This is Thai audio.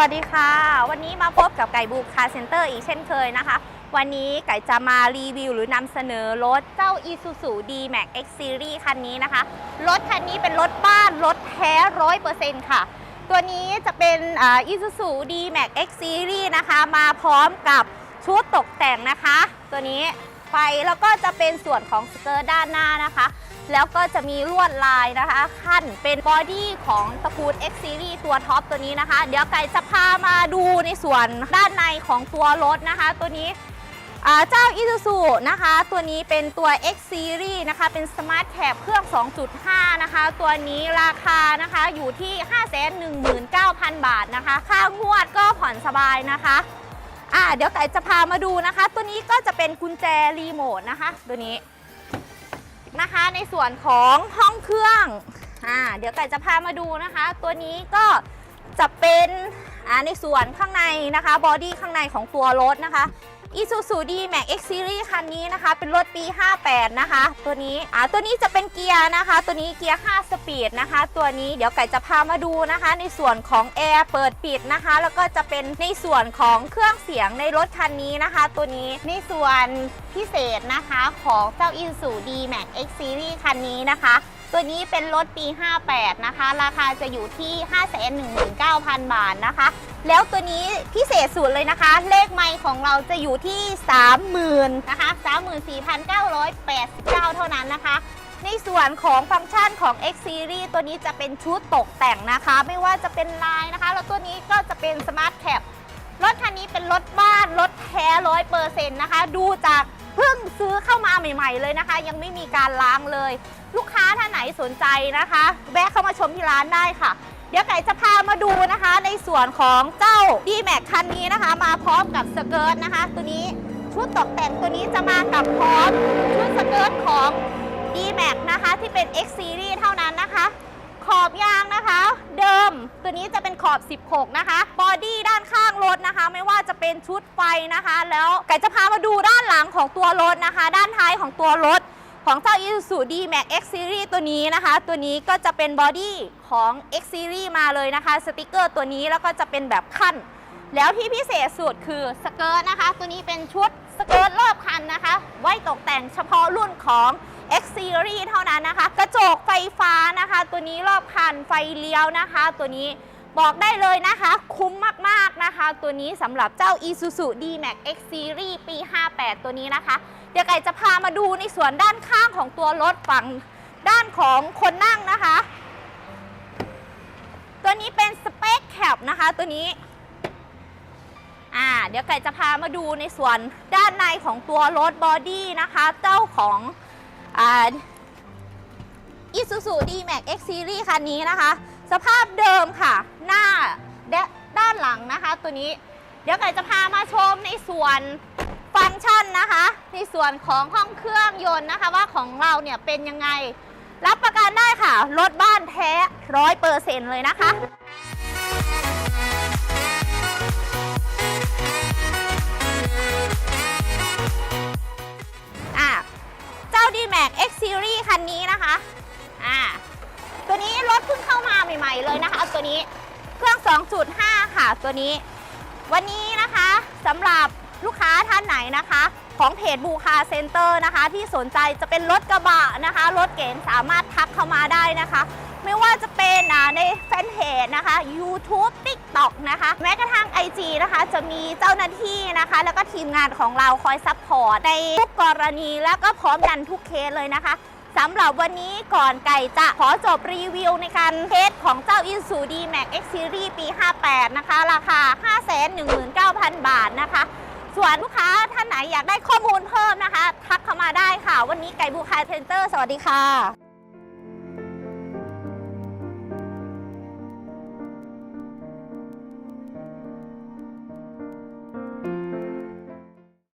วัสดีค่ะ วันนี้มาพบกับไก่บูคาร์เซ็นเตอร์อีกเช่นเคยนะคะ วันนี้ไก่จะมารีวิวหรือนำเสนอรถเจ้า Isuzu D-Max X Series คันนี้นะคะ รถคันนี้เป็นรถบ้าน รถแท้ร้อยเปอร์เซ็นต์ค่ะ ตัวนี้จะเป็นอ่า Isuzu D-Max X Series นะคะ มาพร้อมกับชุดตกแต่งนะคะ ตัวนี้ไฟแล้วก็จะเป็นส่วนของสเกิร์ด้านหน้านะคะ แล้วก็จะมีลวดลายนะคะขั้นเป็นบอดี้ของตระกูล X Series ตัวท็อปตัวนี้นะคะ เดี๋ยวไก่จะพามาดูในส่วนด้านในของตัวรถนะคะ ตัวนี้เจ้า Isuzu นะคะ ตัวนี้เป็นตัว X Series นะคะ เป็น Smart Cab เครื่อง 2.5 นะคะ ตัวนี้ราคานะคะอยู่ที่ 519,000 บาทนะคะ ค่างวดก็ผ่อนสบายนะคะอ่าเดี๋ยวไก่จะพามาดูนะคะ ตัวนี้ก็จะเป็นกุญแจรีโมทนะคะ ตัวนี้ นะคะ ในส่วนของห้องเครื่องอ่าเดี๋ยวไก่จะพามาดูนะคะ ตัวนี้ก็จะเป็นอ่าในส่วนข้างในนะคะบอดี้ข้างในของตัวรถนะคะ Isuzu D-Max X Series คันนี้นะคะ เป็นรถปี 58 นะคะ ตัวนี้อ่าตัวนี้จะเป็นเกียร์นะคะ ตัวนี้เกียร์ 5 สปีดนะคะ ตัวนี้เดี๋ยวไก่จะพามาดูนะคะ ในส่วนของแอร์เปิดปิดนะคะ แล้วก็จะเป็นในส่วนของเครื่องเสียงในรถคันนี้นะคะ ตัวนี้ในส่วนพิเศษนะคะของเจ้า Isuzu D-Max X Series คันนี้นะคะตัวนี้เป็นรถปี 58 นะคะ ราคาจะอยู่ที่ 519,000 บาทนะคะ แล้วตัวนี้พิเศษสุดเลยนะคะ เลขไมค์ของเราจะอยู่ที่ 30,000นะคะ34,989 เท่านั้นนะคะ ในส่วนของฟังก์ชันของ X Series ตัวนี้จะเป็นชุดตกแต่งนะคะ ไม่ว่าจะเป็นลายนะคะ แล้วตัวนี้ก็จะเป็น Smart Cap รถคันนี้เป็นรถบ้านรถแท้ร้อยเปอร์เซ็นต์นะคะ ดูจากเพิ่งซื้อเข้ามาใหม่ ๆ เลยนะคะ ยังไม่มีการล้างเลย ลูกค้าท่านไหนสนใจนะคะ แวะเข้ามาชมที่ร้านได้ค่ะ เดี๋ยวไก่จะพามาดูนะคะ ในส่วนของเจ้า D-Max คันนี้นะคะ มาพร้อมกับสเกิร์ตนะคะ ตัวนี้ชุดตกแต่งตัวนี้จะมากับพร้อมชุดสเกิร์ตของ D-Max นะคะที่เป็น X Series เท่านั้นนะคะ ขอบยางนะคะ เดิมตัวนี้จะเป็นขอบ 16 นะคะบอดี้ด้านข้างรถนะคะ ไม่ว่าจะเป็นชุดไฟนะคะ แล้วไก่จะพามาดูด้านหลังของตัวรถนะคะ ด้านท้ายของตัวรถ ของเจ้า Isuzu D-Max X Series ตัวนี้นะคะ ตัวนี้ก็จะเป็นบอดี้ของ X Series มาเลยนะคะ สติกเกอร์ตัวนี้แล้วก็จะเป็นแบบขั้น แล้วที่พิเศษสุดคือสเกิร์ตนะคะ ตัวนี้เป็นชุดสเกิร์ตรอบคันนะคะ ไว้ตกแต่งเฉพาะรุ่นของ X Series เท่านั้นนะคะ กระจกไฟฟ้านะคะ ตัวนี้รอบคันไฟเลี้ยวนะคะ ตัวนี้บอกได้เลยนะคะ คุ้มมากๆนะคะ ตัวนี้สำหรับเจ้า Isuzu D-Max X Series ปี 58 ตัวนี้นะคะ เดี๋ยวไก่จะพามาดูในส่วนด้านข้างของตัวรถฝั่งด้านของคนนั่งนะคะ ตัวนี้เป็นสเปคแคปนะคะตัวนี้อ่าเดี๋ยวไก่จะพามาดูในส่วนด้านในของตัวรถบอดี้นะคะ เจ้าของอ่า Isuzu D-Max X Series คันนี้นะคะ สภาพเดิมค่ะ หน้าและด้านหลังนะคะ ตัวนี้ เดี๋ยวไก่จะพามาชมในส่วนฟังก์ชันนะคะ ส่วนของห้องเครื่องยนต์นะคะว่าของเราเนี่ยเป็นยังไง รับประกันได้ค่ะ รถบ้านแท้ร้อยเปอร์เซ็นต์เลยนะคะอะเจ้า D-Max X Series คันนี้นะคะอ่าตัวนี้รถเพิ่งเข้ามาใหม่ ๆ เลยนะคะ ตัวนี้เครื่อง 2.5 ค่ะตัวนี้ วันนี้นะคะสำหรับลูกค้าท่านไหนนะคะ ของเพจบูคาเซ็นเตอร์นะคะ ที่สนใจจะเป็นรถกระบะนะคะ รถเก๋งสามารถทักเข้ามาได้นะคะ ไม่ว่าจะเป็นในแฟนเพจนะคะ YouTube TikTok นะคะ แม้กระทั่ง IG นะคะ จะมีเจ้าหน้าที่นะคะ แล้วก็ทีมงานของเราคอยซัพพอร์ตในทุกกรณีแล้วก็พร้อมดันทุกเคสเลยนะคะสำหรับวันนี้ก่อนไก่จะขอจบรีวิวในการเทสของเจ้า Isuzu D-Max X Series ปี 58 นะคะ ราคา 519,000 บาทนะคะ ส่วนลูกค้าท่านไหนอยากได้ข้อมูลเพิ่มนะคะ ทักเข้ามาได้ค่ะ วันนี้ไก่บูคายเทนเตอร์ สวัสดีค่ะ